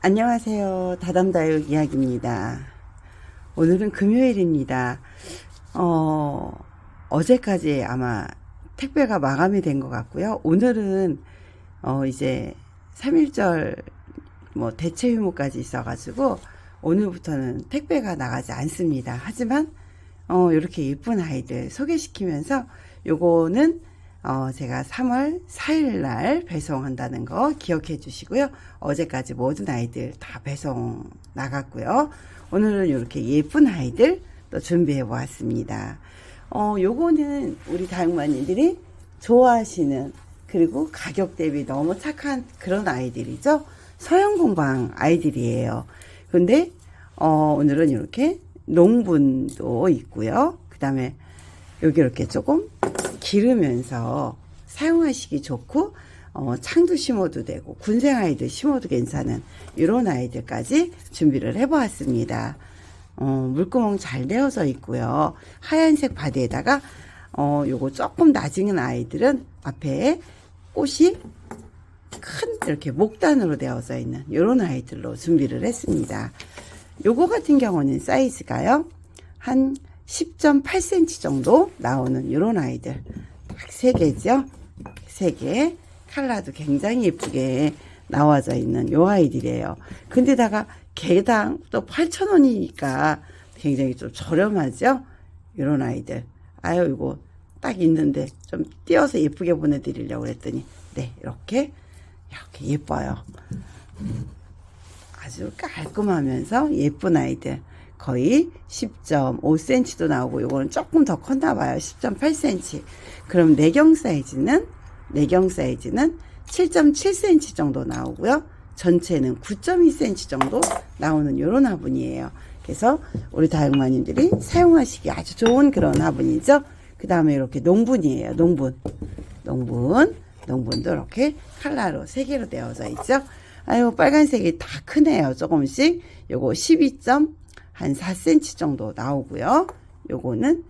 안녕하세요. 다담다육 이야기입니다. 오늘은 금요일입니다. 어, 어제까지 아마 택배가 마감이 된 것 같고요. 오늘은, 어, 이제 3일절 뭐 대체 휴무까지 있어가지고 오늘부터는 택배가 나가지 않습니다. 하지만, 어, 이렇게 예쁜 아이들 소개시키면서 요거는 어, 제가 3월 4일 날 배송한다는 거 기억해 주시고요. 어제까지 모든 아이들 다 배송 나갔고요. 오늘은 이렇게 예쁜 아이들 또 준비해 보았습니다. 어, 요거는 우리 다육마님들이 좋아하시는 그리고 가격 대비 너무 착한 그런 아이들이죠. 서영공방 아이들이에요. 근데 어, 오늘은 이렇게 농분도 있고요. 그 다음에 여기 이렇게 조금 기르면서 사용하시기 좋고 어, 창도 심어도 되고 군생 아이들 심어도 괜찮은 이런 아이들까지 준비를 해보았습니다. 어, 물구멍 잘 되어져 있고요. 하얀색 바디에다가 어, 요거 조금 낮은 아이들은 앞에 꽃이 큰 이렇게 목단으로 되어져 있는 이런 아이들로 준비를 했습니다. 요거 같은 경우는 사이즈가요. 한 10.8cm 정도 나오는 이런 아이들. 딱 3개죠? 3개. 칼라도 굉장히 예쁘게 나와져 있는 요 아이들이에요. 근데다가 개당 또 8,000원이니까 굉장히 좀 저렴하죠? 이런 아이들. 아유 이거 딱 있는데 좀 띄어서 예쁘게 보내드리려고 그랬더니 네 이렇게 이렇게 예뻐요 아주 깔끔하면서 예쁜 아이들 거의 10.5cm도 나오고 요거는 조금 더 컸나 봐요. 10.8cm. 그럼 내경 사이즈는 내경 사이즈는 7.7cm 정도 나오고요. 전체는 9.2cm 정도 나오는 요런 화분이에요. 그래서 우리 다육마님들이 사용하시기 아주 좋은 그런 화분이죠. 그 다음에 이렇게 농분이에요. 농분. 농분. 농분도 이렇게 칼라로 세 개로 되어져 있죠. 아유, 빨간색이 다 크네요. 조금씩. 요거 12. 한 4cm 정도 나오고요. 요거는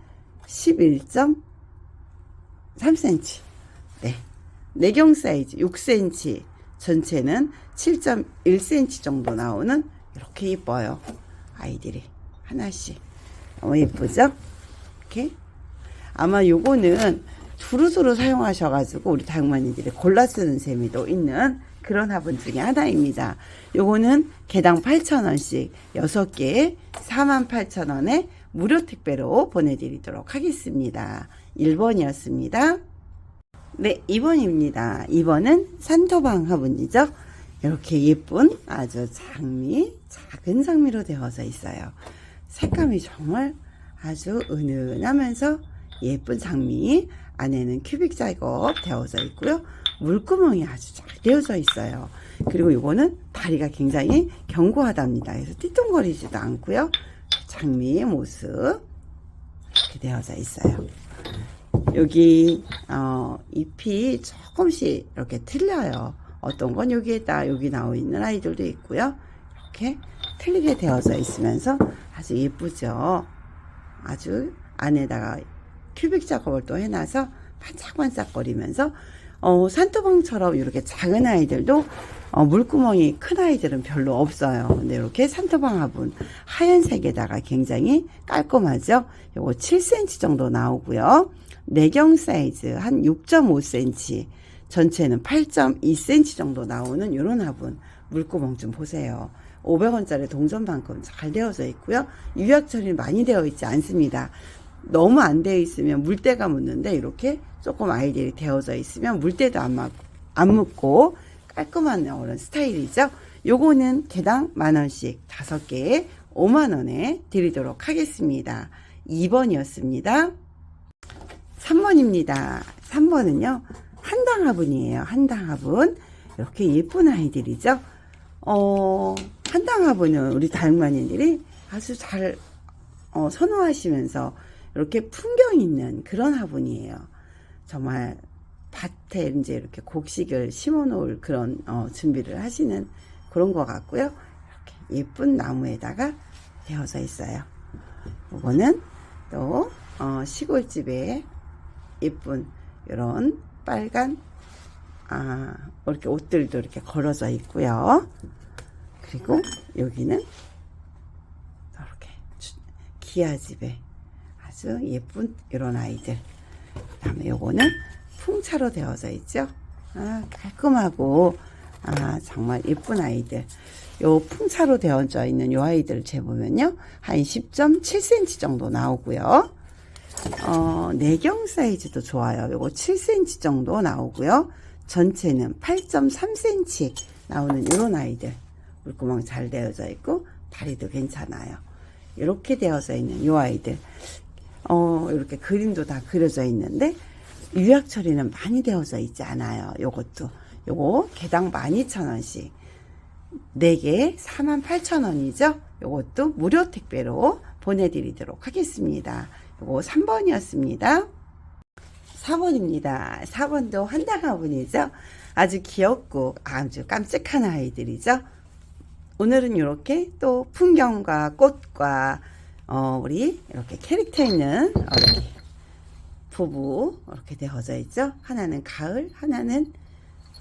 11.3cm. 네. 내경 사이즈 6cm. 전체는 7.1cm 정도 나오는 이렇게 예뻐요. 아이들이 하나씩. 너무 예쁘죠? 이렇게. 아마 요거는 두루두루 사용하셔가지고 우리 다육마니들이 골라 쓰는 재미도 있는 그런 화분 중에 하나입니다. 요거는 개당 8,000원씩 6개 48,000원에 무료 택배로 보내드리도록 하겠습니다. 1번이었습니다. 네, 2번입니다. 2번은 산토방 화분이죠. 이렇게 예쁜 아주 장미, 작은 장미로 되어져 있어요. 색감이 정말 아주 은은하면서 예쁜 장미, 안에는 큐빅 작업 되어져 있고요. 물구멍이 아주 잘 되어져 있어요. 그리고 이거는 다리가 굉장히 견고하답니다. 그래서 띠뚱거리지도 않고요. 장미의 모습 이렇게 되어져 있어요. 여기 어, 잎이 조금씩 이렇게 틀려요. 어떤 건 여기에다 여기 나와 있는 아이들도 있고요. 이렇게 틀리게 되어져 있으면서 아주 예쁘죠. 아주 안에다가 큐빅 작업을 또 해놔서 반짝반짝 거리면서 어, 산토방처럼 이렇게 작은 아이들도 어, 물구멍이 큰 아이들은 별로 없어요. 근데 이렇게 산토방 화분 하얀색에다가 굉장히 깔끔하죠. 요거 7cm 정도 나오고요. 내경 사이즈 한 6.5cm, 전체는 8.2cm 정도 나오는 이런 화분 물구멍 좀 보세요. 500원짜리 동전만큼 잘 되어져 있고요. 유약 처리 많이 되어 있지 않습니다. 너무 안 되어 있으면 물때가 묻는데 이렇게 조금 아이들이 되어져 있으면 물때도 안, 막, 안 묻고 깔끔한 그런 스타일이죠. 요거는 개당 만원씩 다섯 개에 5만원에 드리도록 하겠습니다. 2번이었습니다. 3번입니다. 3번은요, 한당 화분이에요. 한당 화분. 이렇게 예쁜 아이들이죠. 어, 한당 화분은 우리 다육마님들이 아주 잘 어, 선호하시면서 이렇게 풍경 있는 그런 화분이에요. 정말 밭에 이제 이렇게 곡식을 심어 놓을 그런 어, 준비를 하시는 그런 것 같고요. 이렇게 예쁜 나무에다가 되어져 있어요. 이거는 또 어, 시골집에 예쁜 이런 빨간 아 이렇게 옷들도 이렇게 걸어져 있고요. 그리고 여기는 이렇게 주- 기아집에 아주 예쁜 이런 아이들. 그다음에 요거는 풍차로 되어져 있죠. 아 깔끔하고 아 정말 예쁜 아이들. 요 풍차로 되어져 있는 요 아이들 재보면요 한 10.7cm 정도 나오고요. 어, 내경 사이즈도 좋아요. 요거 7cm 정도 나오고요. 전체는 8.3cm 나오는 이런 아이들. 물구멍 잘 되어져 있고 다리도 괜찮아요. 이렇게 되어져 있는 요 아이들. 어, 이렇게 그림도 다 그려져 있는데 유약 처리는 많이 되어져 있지 않아요. 요것도. 요거 개당 12,000원씩. 4개 48,000원이죠. 요것도 무료 택배로 보내드리도록 하겠습니다. 요거 3번이었습니다. 4번입니다. 4번도 한당화분이죠. 아주 귀엽고 아주 깜찍한 아이들이죠. 오늘은 이렇게 또 풍경과 꽃과 어, 우리 이렇게 캐릭터 있는 어, 이렇게 부부 이렇게 되어져 있죠. 하나는 가을, 하나는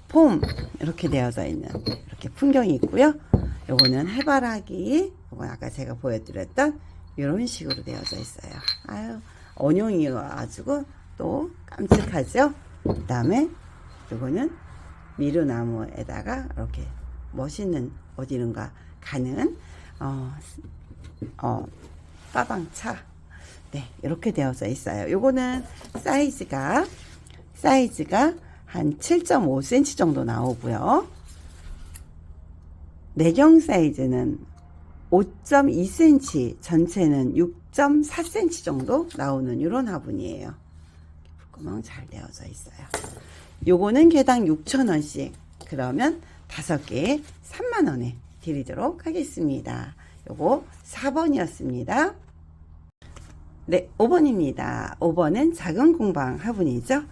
봄 이렇게 되어져 있는 이렇게 풍경이 있고요. 요거는 해바라기, 요건 아까 제가 보여드렸던 이런 식으로 되어져 있어요. 아유 원형이 와가지고 또 깜찍하죠. 그 다음에 요거는 미루나무에다가 이렇게 멋있는 어디론가 가는 어, 어 빠방차 네 이렇게 되어져 있어요. 요거는 사이즈가 사이즈가 한 7.5cm 정도 나오고요. 내경 사이즈는 5.2cm, 전체는 6.4cm 정도 나오는 이런 화분이에요. 구멍 잘 되어져 있어요. 요거는 개당 6,000원씩. 그러면 5개에 3만원에 드리도록 하겠습니다. 요거 4번이었습니다. 네, 5번입니다. 5번은 작은 공방 화분이죠.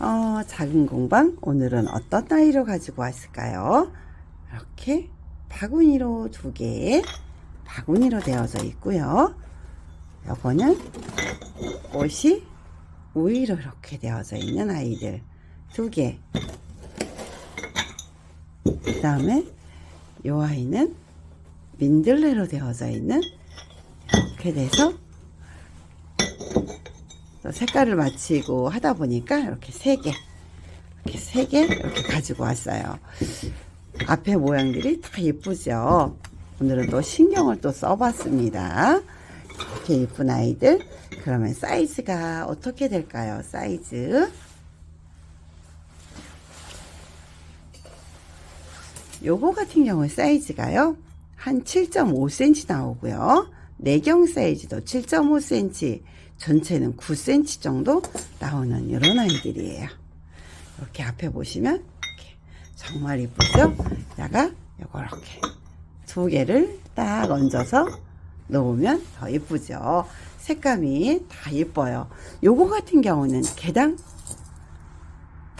어, 작은 공방 오늘은 어떤 나이로 가지고 왔을까요? 이렇게 바구니로 두 개, 바구니로 되어져 있고요. 요거는 꽃이 우위로 이렇게 되어져 있는 아이들 두 개. 그 다음에 요 아이는 민들레로 되어져 있는 이렇게 돼서 또 색깔을 맞추고 하다 보니까 이렇게 세 개, 이렇게 세 개 이렇게 가지고 왔어요. 앞에 모양들이 다 예쁘죠. 오늘은 또 신경을 또 써봤습니다. 이렇게 예쁜 아이들. 그러면 사이즈가 어떻게 될까요? 사이즈. 요거 같은 경우 사이즈가요. 한 7.5cm 나오고요. 내경 사이즈도 7.5cm, 전체는 9cm 정도 나오는 이런 아이들이에요. 이렇게 앞에 보시면 이렇게 정말 이쁘죠? 다가 요거 이렇게 두 개를 딱 얹어서 놓으면 더 예쁘죠? 색감이 다 예뻐요. 요거 같은 경우는 개당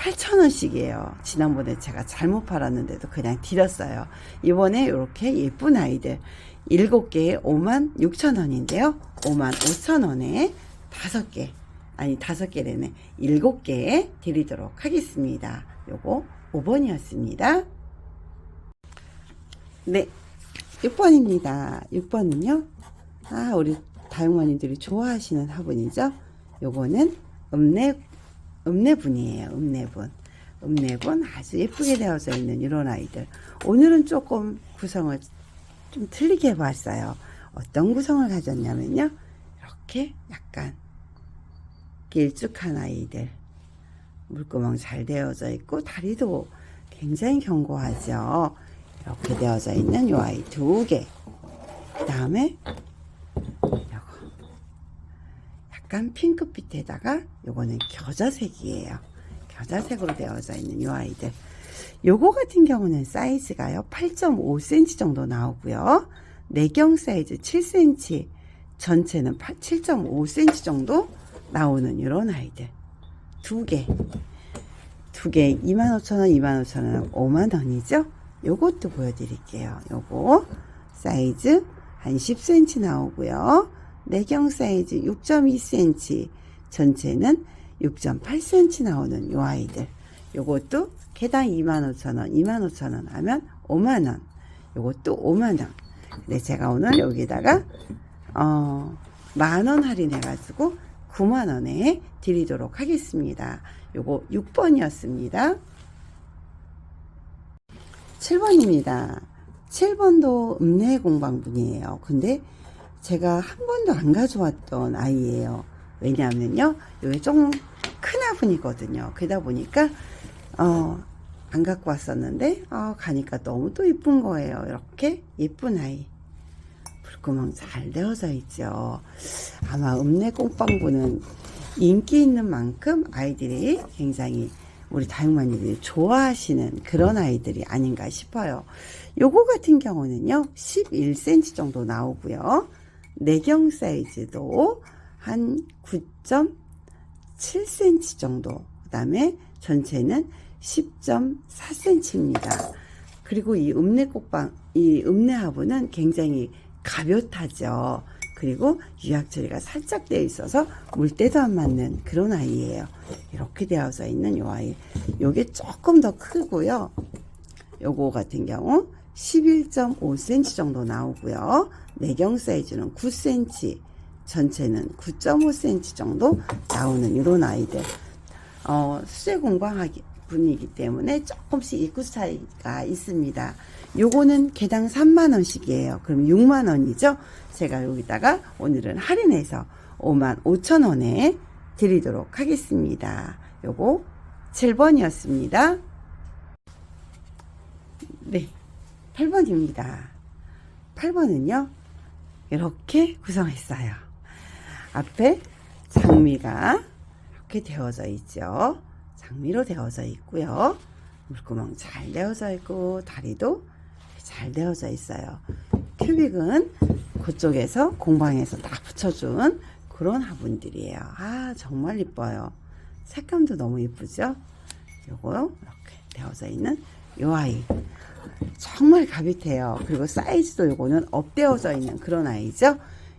8,000원씩이에요. 지난번에 제가 잘못 팔았는데도 그냥 드렸어요. 이번에 이렇게 예쁜 아이들 7개에 5만 6천원인데요. 5만 5천원에 5개, 아니 5개래네. 7개 드리도록 하겠습니다. 요거 5번이었습니다. 네, 6번입니다. 6번은요. 아, 우리 다육마님들이 좋아하시는 화분이죠. 요거는 읍내 읍내분이에요. 읍내분. 읍내분 아주 예쁘게 되어져 있는 이런 아이들. 오늘은 조금 구성을 좀 틀리게 해봤어요. 어떤 구성을 가졌냐면요. 이렇게 약간 길쭉한 아이들. 물구멍 잘 되어져 있고 다리도 굉장히 견고하죠. 이렇게 되어져 있는 이 아이 두 개. 그 다음에 요거 약간 핑크빛에다가 요거는 겨자색이에요. 겨자색으로 되어져 있는 이 아이들. 요거 같은 경우는 사이즈가요. 8.5cm 정도 나오고요. 내경 사이즈 7cm, 전체는 7.5cm 정도 나오는 이런 아이들. 두 개. 두 개 25,000원, 25,000원, 5만원이죠? 요것도 보여드릴게요. 요거 사이즈 한 10cm 나오고요. 내경 사이즈 6.2cm, 전체는 6.8cm 나오는 요 아이들. 요것도 개당 25,000원, 25,000원 하면 5만원. 요것도 5만원. 네, 제가 오늘 여기다가, 어, 만원 할인해 가지고 9만원에 드리도록 하겠습니다. 요거 6번이었습니다. 7번입니다. 7번도 읍내 공방분이에요. 근데 제가 한 번도 안 가져왔던 아이예요. 왜냐하면요, 이게 좀큰 화분이거든요. 그러다 보니까 어, 안 갖고 왔었는데 어, 가니까 너무 또 이쁜 거예요. 이렇게 예쁜 아이. 불구멍 잘 되어져 있죠. 아마 읍내 꽁빵부는 인기 있는 만큼 아이들이 굉장히 우리 다육마니들이 좋아하시는 그런 아이들이 아닌가 싶어요. 요거 같은 경우는요, 11cm 정도 나오고요. 내경 사이즈도 한 9.7cm 정도. 그 다음에 전체는 10.4cm입니다. 그리고 이 읍내 꽃방, 이 읍내 화분은 굉장히 가볍하죠. 그리고 유약 처리가 살짝 되어 있어서 물때도 안 맞는 그런 아이예요. 이렇게 되어져 있는 요 아이. 요게 조금 더 크고요. 요거 같은 경우 11.5cm 정도 나오고요. 내경 사이즈는 9cm, 전체는 9.5cm 정도 나오는 이런 아이들. 어, 수제 공방하기 분이기 때문에 조금씩 입구 차이가 있습니다. 요거는 개당 3만원씩이에요. 그럼 6만원이죠? 제가 여기다가 오늘은 할인해서 5만 5천원에 드리도록 하겠습니다. 요거 7번이었습니다. 네, 8번입니다. 8번은요, 이렇게 구성했어요. 앞에 장미가 이렇게 되어져 있죠. 장미로 되어져 있고요. 물구멍 잘 되어져 있고 다리도 잘 되어져 있어요. 큐빅은 그쪽에서 공방에서 딱 붙여준 그런 화분들이에요. 아 정말 이뻐요. 색감도 너무 이쁘죠? 요거 이렇게 되어져 있는 요 아이 정말 가빗해요. 그리고 사이즈도 요거는 업되어져 있는 그런 아이죠.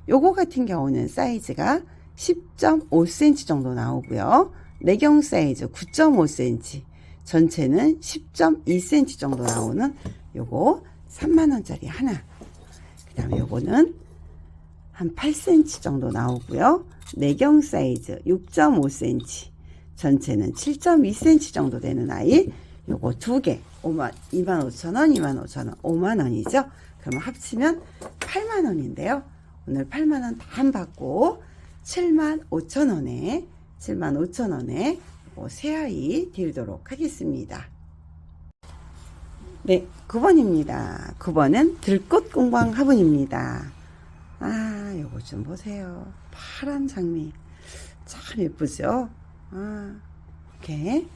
요거 같은 경우는 사이즈가 10.5cm 정도 나오고요. 내경 사이즈 9.5cm, 전체는 10.2cm 정도 나오는 요거 3만원짜리 하나. 그 다음에 요거는 한 8cm 정도 나오고요. 내경 사이즈 6.5cm, 전체는 7.2cm 정도 되는 아이. 요거 두 개, 5만, 2만 5천 원, 2만 5천 원, 5만 원이죠. 그러면 합치면 8만 원인데요. 오늘 8만원 다 받고 7만 5천 원에 7만 5천 원에 새 아이 드리도록 하겠습니다. 네, 9번입니다. 9번은 들꽃 공방 화분입니다. 아, 요거 좀 보세요. 파란 장미. 참 예쁘죠? 아, 이렇게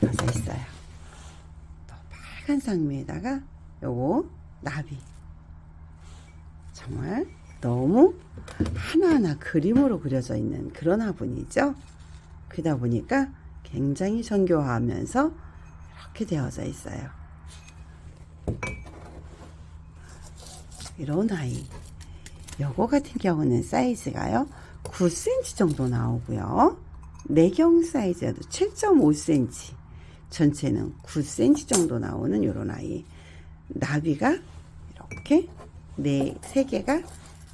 되어 있어요. 또 빨간 장미에다가 요거 나비. 정말 너무 하나하나 그림으로 그려져 있는 그런 화분이죠. 그러다 보니까 굉장히 정교하면서 이렇게 되어져 있어요. 이런 아이. 요거 같은 경우는 사이즈가요. 9cm 정도 나오고요. 내경 사이즈도 7.5cm. 전체는 9cm 정도 나오는 요런 아이. 나비가 이렇게 네, 세 개가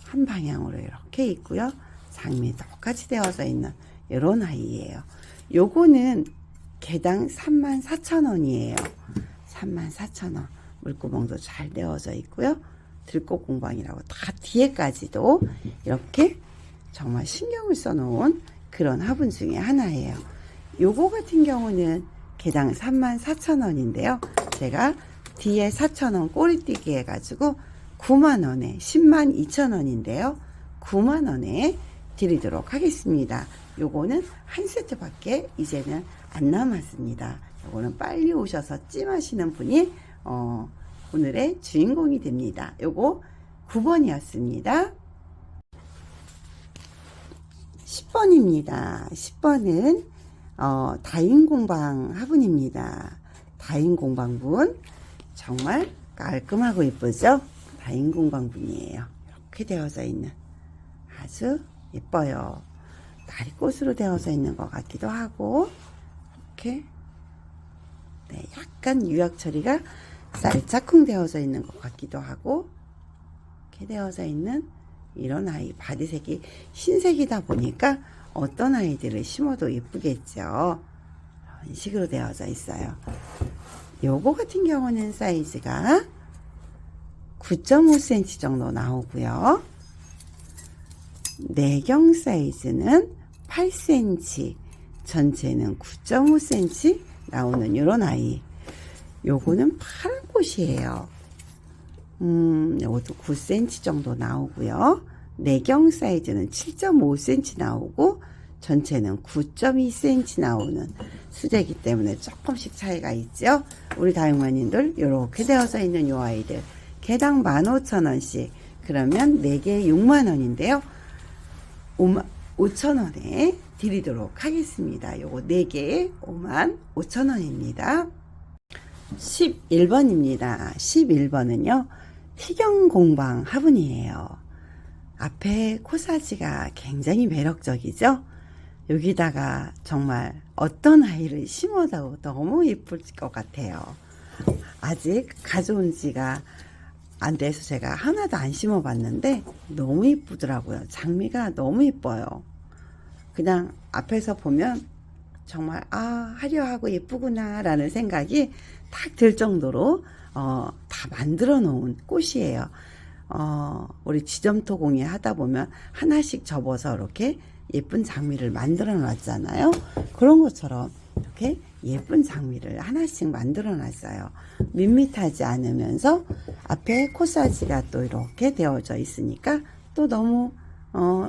한 방향으로 이렇게 있고요. 장미 똑같이 되어져 있는 이런 아이예요. 요거는 개당 34,000원이에요. 34,000원. 물구멍도 잘 되어져 있고요. 들꽃 공방이라고 다 뒤에까지도 이렇게 정말 신경을 써놓은 그런 화분 중에 하나예요. 요거 같은 경우는 개당 34,000원인데요. 제가 뒤에 4,000원 꼬리뛰기 해가지고 9만원에 10만 2천원인데요. 9만원에 드리도록 하겠습니다. 요거는 한 세트밖에 이제는 안 남았습니다. 요거는 빨리 오셔서 찜하시는 분이 어, 오늘의 주인공이 됩니다. 요거 9번이었습니다. 10번입니다. 10번은 어, 다인공방 화분입니다. 다인공방분 정말 깔끔하고 예쁘죠? 다인공방분이에요. 이렇게 되어져 있는 아주 예뻐요. 다리 꽃으로 되어져 있는 것 같기도 하고 이렇게 네, 약간 유약 처리가 쌀짝쿵 되어져 있는 것 같기도 하고 이렇게 되어져 있는 이런 아이 바디색이 흰색이다 보니까 어떤 아이들을 심어도 예쁘겠죠. 이런 식으로 되어져 있어요. 요거 같은 경우는 사이즈가 9.5cm 정도 나오고요. 내경 사이즈는 8cm, 전체는 9.5cm 나오는 요런 아이. 요거는 파란 꽃이에요. 음, 요것도 9cm 정도 나오고요. 내경 사이즈는 7.5cm 나오고 전체는 9.2cm 나오는 수제이기 때문에 조금씩 차이가 있죠. 우리 다육마님들 이렇게 되어져 있는 요 아이들 개당 15,000원씩 그러면 4개 6만원인데요. 5만 5천원에 드리도록 하겠습니다. 요거 4개에 5만 5천원입니다. 11번입니다. 11번은요. 희경공방 화분이에요. 앞에 코사지가 굉장히 매력적이죠? 여기다가 정말 어떤 아이를 심어도 너무 예쁠 것 같아요. 아직 가져온 지가 안 돼서 제가 하나도 안 심어 봤는데 너무 이쁘더라고요. 장미가 너무 이뻐요. 그냥 앞에서 보면 정말 아 하려 하고 예쁘구나 라는 생각이 탁들 정도로 어, 다 만들어 놓은 꽃이에요. 어, 우리 지점토 공예 하다 보면 하나씩 접어서 이렇게 예쁜 장미를 만들어 놨잖아요. 그런 것처럼 이렇게 예쁜 장미를 하나씩 만들어 놨어요. 밋밋하지 않으면서 앞에 코사지가 또 이렇게 되어져 있으니까 또 너무 어,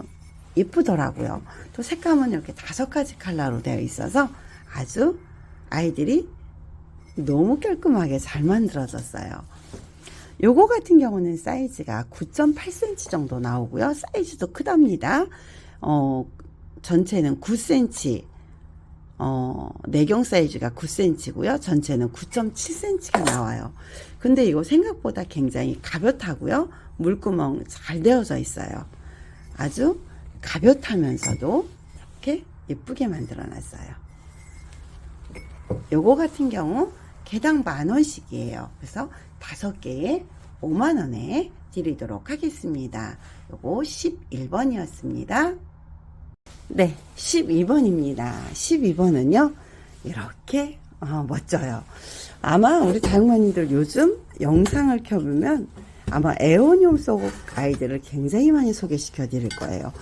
예쁘더라고요. 또 색감은 이렇게 다섯 가지 컬러로 되어 있어서 아주 아이들이 너무 깔끔하게 잘 만들어졌어요. 요거 같은 경우는 사이즈가 9.8cm 정도 나오고요. 사이즈도 크답니다. 어, 전체는 9cm, 어, 내경 사이즈가 9cm고요. 전체는 9.7cm가 나와요. 근데 이거 생각보다 굉장히 가볍다고요. 물구멍 잘 되어져 있어요. 아주 가볍다면서도 이렇게 예쁘게 만들어 놨어요. 요거 같은 경우 개당 만 원씩이에요. 그래서 다섯 개에 5만 원에 드리도록 하겠습니다. 요거 11번이었습니다. 네, 12번입니다. 12번은요, 이렇게 어, 멋져요. 아마 우리 다육마님들 요즘 영상을 켜보면 아마 에오니움 속 아이들을 굉장히 많이 소개시켜 드릴 거예요.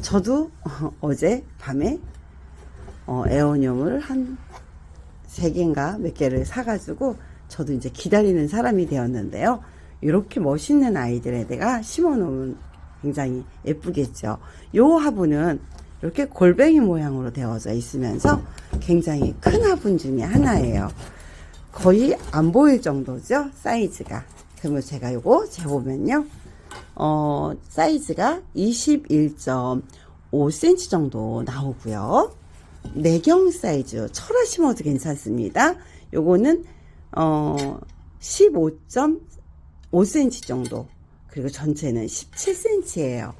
저도 어, 제 밤에 어, 에오니움을 한세 개인가 몇 개를 사가지고 저도 이제 기다리는 사람이 되었는데요. 이렇게 멋있는 아이들에 내가 심어 놓으면 굉장히 예쁘겠죠. 요 화분은 이렇게 골뱅이 모양으로 되어져 있으면서 굉장히 큰 화분 중에 하나예요. 거의 안 보일 정도죠, 사이즈가. 그러면 제가 요거 재보면요. 어, 사이즈가 21.5cm 정도 나오고요. 내경 사이즈, 철화 심어도 괜찮습니다. 요거는, 어, 15.5cm 정도. 그리고 전체는 17cm예요.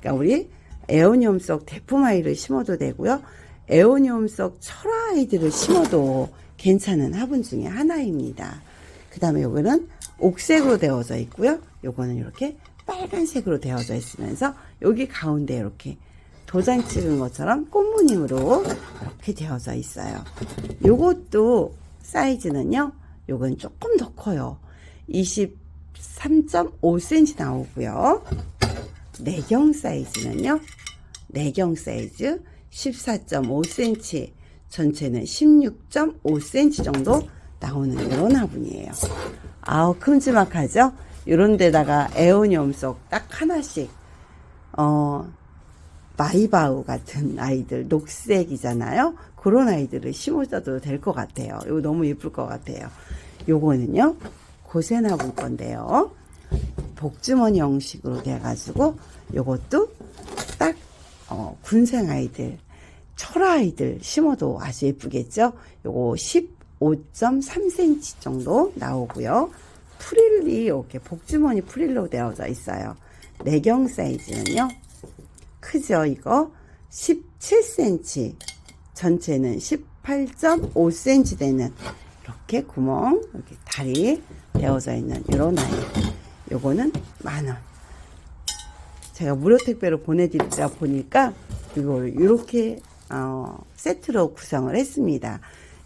그러니까 우리 에오니움 속 대품아이를 심어도 되고요. 에오니움 속 철화아이들을 심어도 괜찮은 화분 중에 하나입니다. 그 다음에 요거는 옥색으로 되어져 있고요. 요거는 이렇게 빨간색으로 되어져 있으면서 여기 가운데 이렇게 도장 찍은 것처럼 꽃무늬로 이렇게 되어져 있어요. 요것도 사이즈는요. 요건 조금 더 커요. 23.5cm 나오고요. 내경 사이즈는요. 내경 사이즈 14.5cm, 전체는 16.5cm 정도 나오는 이런 화분이에요. 아우 큼지막하죠? 이런 데다가 에오니움 속딱 하나씩 어 마이바우 같은 아이들 녹색이잖아요. 그런 아이들을 심어줘도 될 것 같아요. 이거 너무 예쁠 것 같아요. 요거는요 고세나무 건데요. 복주머니 형식으로 돼가지고 요것도 딱 어, 군생 아이들, 철아 아이들 심어도 아주 예쁘겠죠. 요거 15.3cm 정도 나오고요. 프릴이 이렇게 복주머니 프릴로 되어져 있어요. 내경 사이즈는요. 크죠, 이거? 17cm. 전체는 18.5cm 되는 이렇게 구멍, 이렇게 다리 되어져 있는 이런 아이. 요거는 만 원. 제가 무료 택배로 보내드리다 보니까 이걸 이렇게 어, 세트로 구성을 했습니다.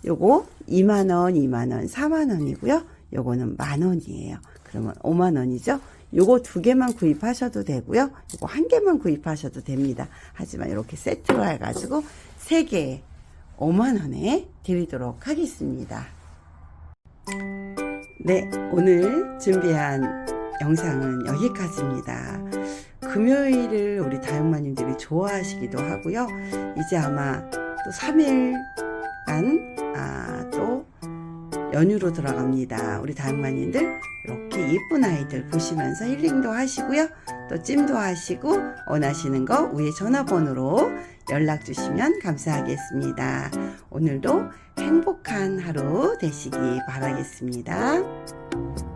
요거 2만 원, 2만 원, 4만 원이고요. 요거는 만 원이에요. 그러면 5만 원이죠. 요거 두 개만 구입하셔도 되고요. 요거 한 개만 구입하셔도 됩니다. 하지만 이렇게 세트로 해가지고 세 개에 5만 원에 드리도록 하겠습니다. 네, 오늘 준비한 영상은 여기까지입니다. 금요일을 우리 다육마님들이 좋아하시기도 하고요. 이제 아마 또 3일간 아, 또 연휴로 들어갑니다. 우리 다육마님들 이렇게 예쁜 아이들 보시면서 힐링도 하시고요. 또 찜도 하시고 원하시는 거 위에 전화번호로 연락 주시면 감사하겠습니다. 오늘도 행복한 하루 되시기 바라겠습니다.